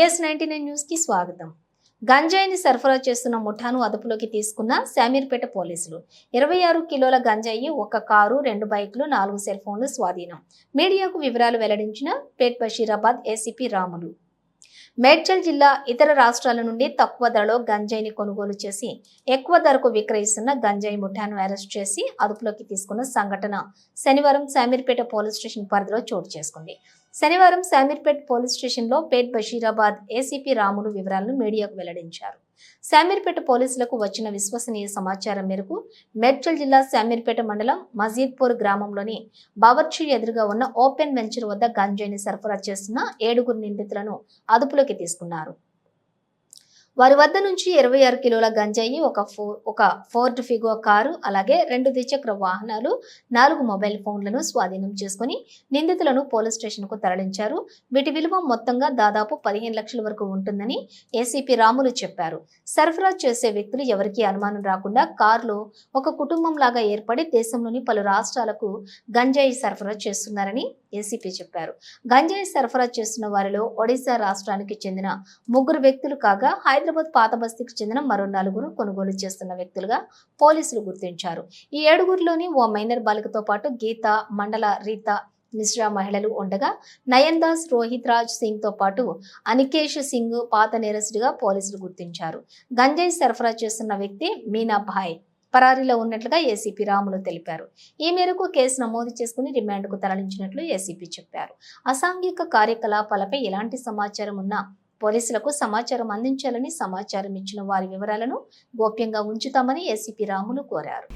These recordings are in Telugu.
డిఎస్ నైన్టీ నైన్ న్యూస్కి స్వాగతం. గంజాయిని సరఫరా చేస్తున్న ముఠాను అదుపులోకి తీసుకున్న శామీర్పేట పోలీసులు. ఇరవై ఆరు కిలోల గంజాయి ఒక కారు రెండు బైకులు నాలుగు సెల్ ఫోన్లు స్వాధీనం. మీడియాకు వివరాలు వెల్లడించిన పేట్ బషీరాబాద్ ఏసీపీ రాములు. మేడ్చల్ జిల్లా ఇతర రాష్ట్రాల నుండి తక్కువ ధరలో గంజాయిని కొనుగోలు చేసి ఎక్కువ ధరకు విక్రయిస్తున్న గంజాయి ముఠాను అరెస్ట్ చేసి అదుపులోకి తీసుకున్న సంఘటన శనివారం శామీర్పేట పోలీస్ స్టేషన్ పరిధిలో చోటు చేసుకుంది. శనివారం శామీర్పేట్ పోలీస్ స్టేషన్లో పేట్ బషీరాబాద్ ఏసీపీ రాములు వివరాలను మీడియాకు వెల్లడించారు. శామీర్పేట పోలీసులకు వచ్చిన విశ్వసనీయ సమాచారం మేరకు మేడ్చల్ జిల్లా శామీర్పేట మండలం మజీద్పూర్ గ్రామంలోని బావర్చి ఎదురుగా ఉన్న ఓపెన్ వెంచర్ వద్ద గంజాయిని సరఫరా చేస్తున్న ఏడుగురు నిందితులను అదుపులోకి తీసుకున్నారు. వారి వద్ద నుంచి ఇరవై ఆరు కిలోల గంజాయి ఒక ఫో ఒక ఫోర్డ్ ఫిగో కారు అలాగే రెండు ద్విచక్ర వాహనాలు నాలుగు మొబైల్ ఫోన్లను స్వాధీనం చేసుకుని నిందితులను పోలీస్ స్టేషన్కు తరలించారు. వీటి విలువ మొత్తంగా దాదాపు పదిహేను లక్షల వరకు ఉంటుందని ఏసీపీ రాములు చెప్పారు. సరఫరా చేసే వ్యక్తులు ఎవరికీ అనుమానం రాకుండా కారులో ఒక కుటుంబం లాగా ఏర్పడి దేశంలోని పలు రాష్ట్రాలకు గంజాయి సరఫరా చేస్తున్నారని ఏసీపీ చెప్పారు. గంజాయి సరఫరా చేస్తున్న వారిలో ఒడిశా రాష్ట్రానికి చెందిన ముగ్గురు వ్యక్తులు కాగా హైదరాబాద్ పాత బస్తీకి చెందిన మరో నలుగురు కొనుగోలు చేస్తున్న వ్యక్తులుగా పోలీసులు గుర్తించారు. ఈ ఏడుగురిలోని ఓ మైనర్ బాలికతో పాటు గీత మండల రీత మిశ్రా మహిళలు ఉండగా నయన్ దాస్ రోహిత్ రాజ్ సింగ్తో పాటు అనికేష్ సింగ్ పాత నేరస్తుడిగా పోలీసులు గుర్తించారు. గంజాయి సరఫరా చేస్తున్న వ్యక్తి మీనాభాయ్ పరారీలో ఉన్నట్లుగా ఏసీపీ రాములు తెలిపారు. ఈ మేరకు కేసు నమోదు చేసుకుని రిమాండ్కు తరలించినట్లు ఏసీపీ చెప్పారు. అసాంఘిక కార్యకలాపాలపై ఎలాంటి సమాచారం ఉన్నా పోలీసులకు సమాచారం అందించాలని సమాచారం ఇచ్చిన వారి వివరాలను గోప్యంగా ఉంచుతామని ఏసీపీ రాములు కోరారు.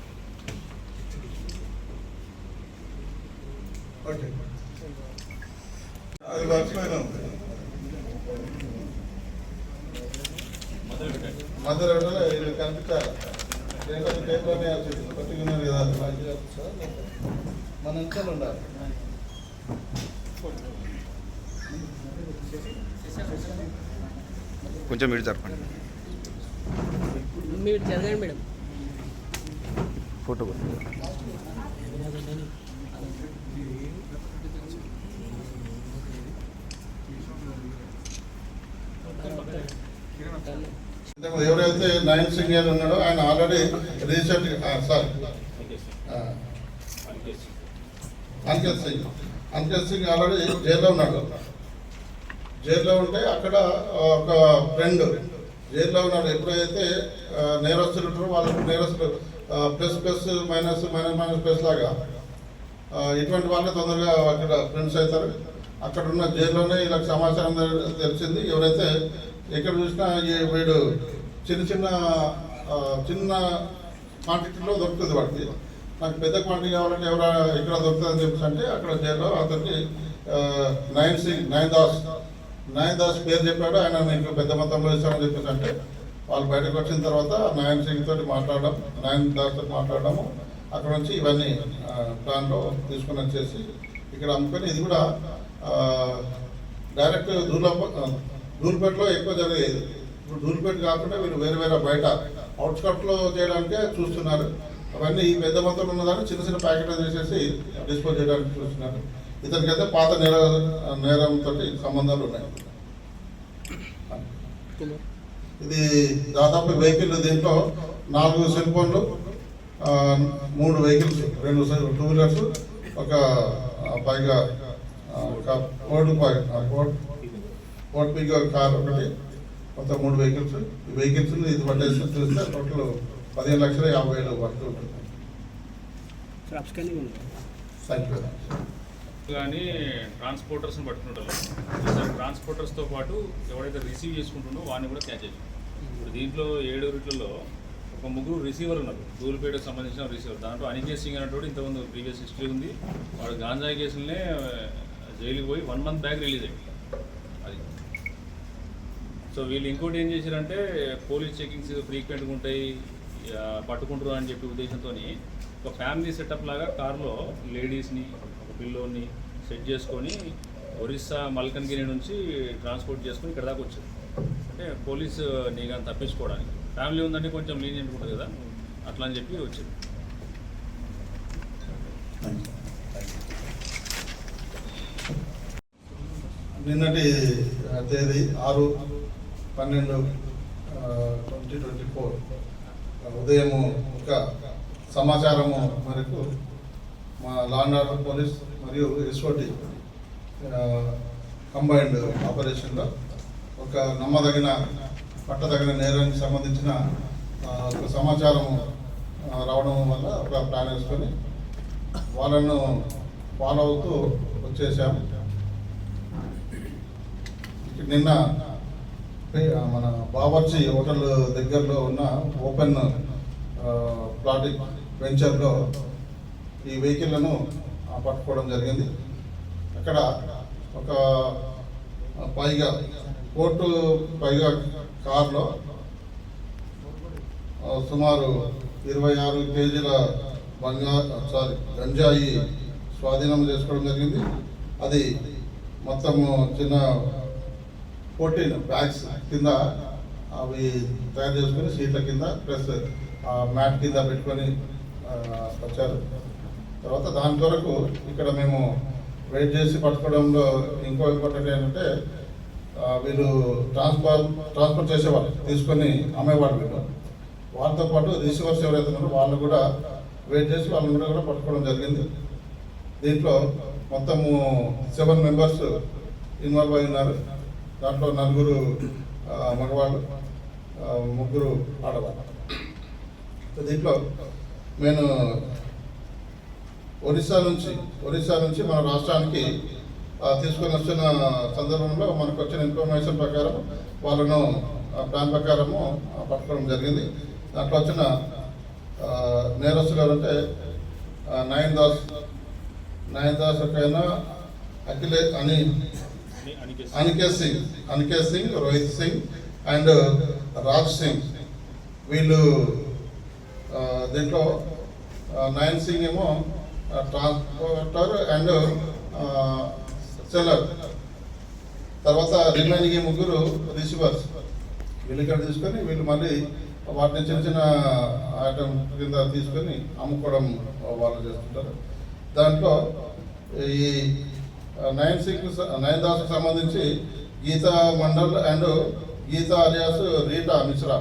మనంతా ఉండాలి. కొంచెం ఇటు జరపండి. మీరు జరగండి మేడం. ఫోటో ఎవరైతే నయన్ సింగ్ గారు ఉన్నాడో ఆయన already recent sir. Ankit Singh. Ankit Singh already జైల్లో ఉన్నాడు. జైల్లో ఉంటే అక్కడ ఒక ఫ్రెండ్ జైల్లో ఉన్నాడు. ఎప్పుడైతే నేరస్తులు ఉంటారో వాళ్ళకు నేరస్తులు plus plus minus minus minus plus లాగా ఇటువంటి వాళ్ళే తొందరగా అక్కడ ఫ్రెండ్స్ అవుతారు. అక్కడ ఉన్న జైల్లోనే ఇలా సమాచారం తెలిసింది. ఎవరైతే ఎక్కడ చూసినా ఈ వీడు చిన్న చిన్న చిన్న క్వాంటిటీలో దొరుకుతుంది వాడికి. నాకు పెద్ద క్వాంటిటీ కావాలంటే ఎవరు ఎక్కడ దొరుకుతుంది అని చెప్పేసి అంటే అక్కడ జైల్లో అతనికి నైన్ నయన్ సింగ్ నయన్ దాస్ నాయనదాస్ దాస్ పేరు చెప్పాడు. ఆయన నీకు పెద్ద మొత్తంలో ఇస్తామని చెప్పేసి అంటే వాళ్ళు బయటకు వచ్చిన తర్వాత నాయన సింగ్ తోటి మాట్లాడడం నాయన దాస్ తోటి మాట్లాడడము అక్కడ నుంచి ఇవన్నీ ప్లాన్లో తీసుకొని వచ్చేసి ఇక్కడ అమ్ముకొని ఇది కూడా డైరెక్ట్ దూల దూల్పేటలో ఎక్కువ జరిగేది. ఇప్పుడు దూల్పేట కాకుండా వీళ్ళు వేరే వేరే బయట అవుట్స్కట్లో చేయడానికే చూస్తున్నారు. అవన్నీ ఈ పెద్ద మొత్తంలో ఉన్నదాన్ని చిన్న చిన్న ప్యాకెట్లు చేసేసి డిస్పోజ్ చేయడానికి చూస్తున్నారు. ఇతనికైతే పాత నేర నేరంతో సంబంధాలు ఉన్నాయి. ఇది దాదాపు వెహికల్ దీంట్లో నాలుగు సెల్ ఫోన్లు మూడు వెహికల్స్ రెండు టూ వీలర్స్ ఒక పైగా ఫోర్డ్ ఫోర్డ్ పిగా కార్ ఒకటి మొత్తం మూడు వెహికల్స్. ఈ వెహికల్స్ ఇది పట్టేసి చూస్తే టోటల్ పదిహేను లక్షల యాభై వేలు వర్త్ ఉంటుంది. థ్యాంక్ యూ కానీ ట్రాన్స్పోర్టర్స్ని పట్టుకుంటారు. ట్రాన్స్పోర్టర్స్తో పాటు ఎవరైతే రిసీవ్ చేసుకుంటుండో వాడిని కూడా క్యాచ్ చేయాలి ఇప్పుడు దీంట్లో ఏడు రూట్లలో ఒక ముగ్గురు రిసీవర్ ఉన్నారు. దూలిపేటకు సంబంధించిన రిసీవర్. దాంట్లో అనికేత్ సింగ్ అనేటువంటి ఇంతకుముందు ప్రీవియస్ హిస్టరీ ఉంది. వాడు గాంజా కేసులనే జైలుకి పోయి వన్ మంత్ బ్యాక్ రిలీజ్ అయ్యింది అది. సో వీళ్ళు ఇంకోటి ఏం చేశారంటే పోలీస్ చెకింగ్స్ ఫ్రీక్వెంట్గా ఉంటాయి పట్టుకుంటారు అని చెప్పి ఉద్దేశంతో ఒక ఫ్యామిలీ సెటప్ లాగా కార్లో లేడీస్ని పిల్లోని సెట్ చేసుకొని ఒరిస్సా మల్కన్గిరి నుంచి ట్రాన్స్పోర్ట్ చేసుకొని ఇక్కడ దాకా వచ్చింది అంటే పోలీసు నీకు తప్పించుకోవడానికి. ఫ్యామిలీ ఉందంటే కొంచెం లీనియంట్ ఉంటుంది కదా అట్లా అని చెప్పి వచ్చింది నిన్నటి తేదీ ఆరు పన్నెండు ట్వంటీ ట్వంటీ ఫోర్ ఉదయము ఒక సమాచారము మనకు మా లాండ్ ఆర్డర్ పోలీస్ మరియు ఎస్ఓటి కంబైన్డ్ ఆపరేషన్లో ఒక నమ్మదగిన పట్టదగిన నేరానికి సంబంధించిన ఒక సమాచారం రావడం వల్ల ఒక ప్లాన్ వేసుకొని వాళ్ళను ఫాలో అవుతూ వచ్చేసాము. నిన్న మన బావర్చి హోటల్ దగ్గరలో ఉన్న ఓపెన్ ప్లాటిక్ వెంచర్లో ఈ వెహికల్లను పట్టుకోవడం జరిగింది. అక్కడ ఒక పైగా కోర్టు పైగా కార్లో సుమారు ఇరవై ఆరు కేజీల బంగారు సారీ గంజాయి స్వాధీనం చేసుకోవడం జరిగింది. అది మొత్తం చిన్న ఫోర్టీన్ బ్యాగ్స్ కింద అవి తయారు చేసుకొని సీట్ల కింద ప్లస్ మ్యాట్ కింద పెట్టుకొని వచ్చారు. తర్వాత దాని కొరకు ఇక్కడ మేము వెయిట్ చేసి పట్టుకోవడంలో ఇంకో ఇంపార్టెంట్ ఏంటంటే వీళ్ళు ట్రాన్స్ఫర్ ట్రాన్స్ఫర్ చేసేవాళ్ళు తీసుకొని అమ్మేవాళ్ళు వీళ్ళు. వాళ్ళతో పాటు రిసీవర్స్ ఎవరైతే ఉన్నారో వాళ్ళు కూడా వెయిట్ చేసి వాళ్ళని కూడా కూడా పట్టుకోవడం జరిగింది. దీంట్లో మొత్తము సెవెన్ మెంబర్స్ ఇన్వాల్వ్ అయి ఉన్నారు. దాంట్లో నలుగురు మగవాళ్ళు ముగ్గురు ఆడవాళ్ళు. దీంట్లో నేను ఒరిస్సా నుంచి ఒరిస్సా నుంచి మన రాష్ట్రానికి తీసుకొని వచ్చిన సందర్భంలో మనకు వచ్చిన ఇన్ఫర్మేషన్ ప్రకారం వాళ్ళను ఆ, ప్లాన్ ప్రకారము పట్టుకోవడం జరిగింది. దాంట్లో వచ్చిన నేరస్తులు ఎవరంటే నయన్ దాస్ నయన్ దాస్ ఒకైనా అఖిలే అని అని- అనికేత్ సింగ్ అనికేత్ సింగ్ రోహిత్ సింగ్ అండ్ రాజ్ సింగ్. వీళ్ళు దీంట్లో నయన్ సింగ్ ఏమో ట్రాన్స్పోర్టర్ అండ్ సెల్లర్. తర్వాత రిమైనింగ్ ముగ్గురు రిసీవర్స్. వీళ్ళు ఇక్కడ తీసుకొని వీళ్ళు మళ్ళీ వాటిని చిన్న చిన్న ఐటమ్ కింద తీసుకొని అమ్ముకోవడం వాళ్ళు చేస్తుంటారు. దాంట్లో ఈ నైన్ సిక్స్ నైన్ దాస్కి సంబంధించి గీతా మండల్ అండ్ గీతా అలియాస్ రీటా మిశ్రా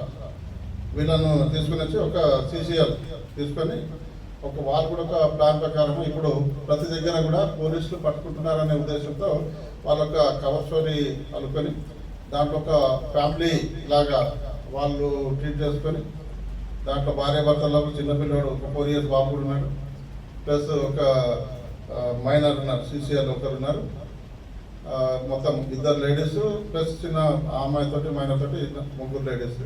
వీళ్ళను తీసుకుని వచ్చి ఒక సీసీఎల్ తీసుకొని ఒక వాళ్ళు కూడా ఒక ప్లాన్ ప్రకారం ఇప్పుడు ప్రతి దగ్గర కూడా పోలీసులు పట్టుకుంటున్నారనే ఉద్దేశంతో వాళ్ళ యొక్క కవర్ స్టోరీ అనుకొని దాంట్లో ఒక ఫ్యామిలీ లాగా వాళ్ళు ట్రీట్ చేసుకొని దాంట్లో భార్య భర్తల్లో చిన్నపిల్లడు ఒక ఫోర్ ఇయర్స్ బాబు కూడా ఉన్నాడు. ప్లస్ ఒక మైనర్ ఉన్నారు సీసీఆర్ ఒకరు ఉన్నారు. మొత్తం ఇద్దరు లేడీస్ ప్లస్ చిన్న ఆ అమ్మాయి తోటి మైనర్ తోటి ముగ్గురు లేడీస్.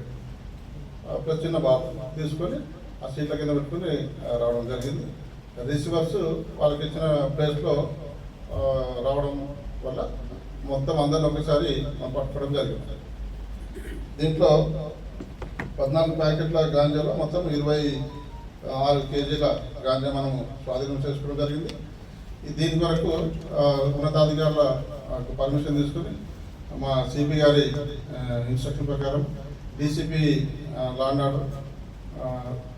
ప్లస్ చిన్న బాబు తీసుకొని ఆ సీట్ల కింద పెట్టుకుని రావడం జరిగింది. రిసీవర్స్ వాళ్ళకి ఇచ్చిన ప్లేస్లో రావడం వల్ల మొత్తం అందరిని ఒకసారి మనం పట్టుకోవడం జరిగింది. దీంట్లో పద్నాలుగు ప్యాకెట్ల గాంజాలో మొత్తం ఇరవై ఆరు కేజీల గాంజా మనం స్వాధీనం చేసుకోవడం జరిగింది. దీని కొరకు ఉన్నతాధికారుల పర్మిషన్ తీసుకుని మా సిపి గారి ఇన్స్ట్రక్షన్ ప్రకారం DCP law and order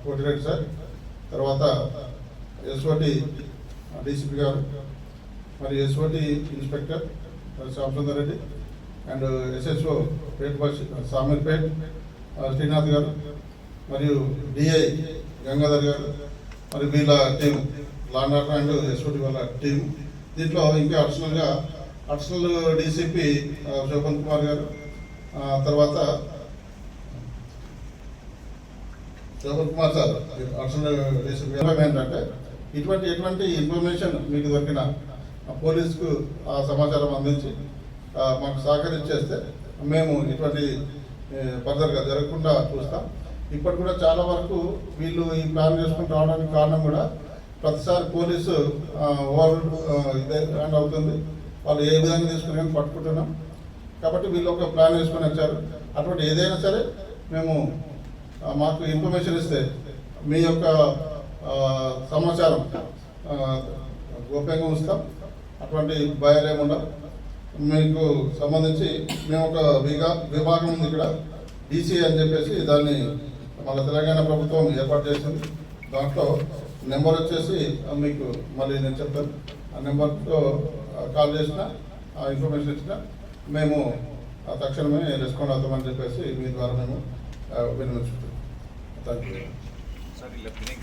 Kotireddy sir తర్వాత ఎస్ఓటి డీసీపీ గారు మరి SOT inspector Shyamsundar Reddy and SSO Pet bus Samirpet Srinath గారు మరియు డిఐ గంగాధర్ గారు మరి వీళ్ళ team law and order and SOT వాళ్ళ టీం దీంట్లో ఇంకా అడిషనల్గా అడిషనల్ డీసీపీ శోభన్ కుమార్ గారు తర్వాత Shobhan Kumar sir additional DCP ఏంటంటే ఇటువంటి ఎటువంటి ఇన్ఫర్మేషన్ మీకు దొరికిన పోలీసుకు ఆ సమాచారం అందించి మాకు సహకరించేస్తే మేము ఇటువంటి ఫర్దర్గా జరగకుండా చూస్తాం. ఇప్పటి కూడా చాలా వరకు వీళ్ళు ఈ ప్లాన్ చేసుకుని రావడానికి కారణం కూడా ప్రతిసారి పోలీసు ఓవర్ ఇదే హ్యాండ్ అవుతుంది. వాళ్ళు ఏ విధంగా తీసుకుని కానీ పట్టుకుంటున్నాం. కాబట్టి వీళ్ళు ఒక ప్లాన్ వేసుకొని వచ్చారు. అటువంటి ఏదైనా సరే మేము మాకు ఇన్ఫర్మేషన్ ఇస్తే మీ యొక్క సమాచారం గోప్యంగా ఉంచుతాం. అటువంటి భయాలు మీకు సంబంధించి మేము ఒక విగా విభాగం ఉంది ఇక్కడ డీసీ అని చెప్పేసి దాన్ని మన తెలంగాణ ప్రభుత్వం ఏర్పాటు చేసింది. దాంట్లో నెంబర్ వచ్చేసి మీకు మళ్ళీ నేను చెప్తాను. ఆ నెంబర్తో కాల్ చేసిన ఆ ఇన్ఫర్మేషన్ ఇచ్చిన మేము తక్షణమే రెస్పాండ్ అవుతామని చెప్పేసి మీ ద్వారా మేము వినిపించుకుంటాం థ్యాంక్ యూ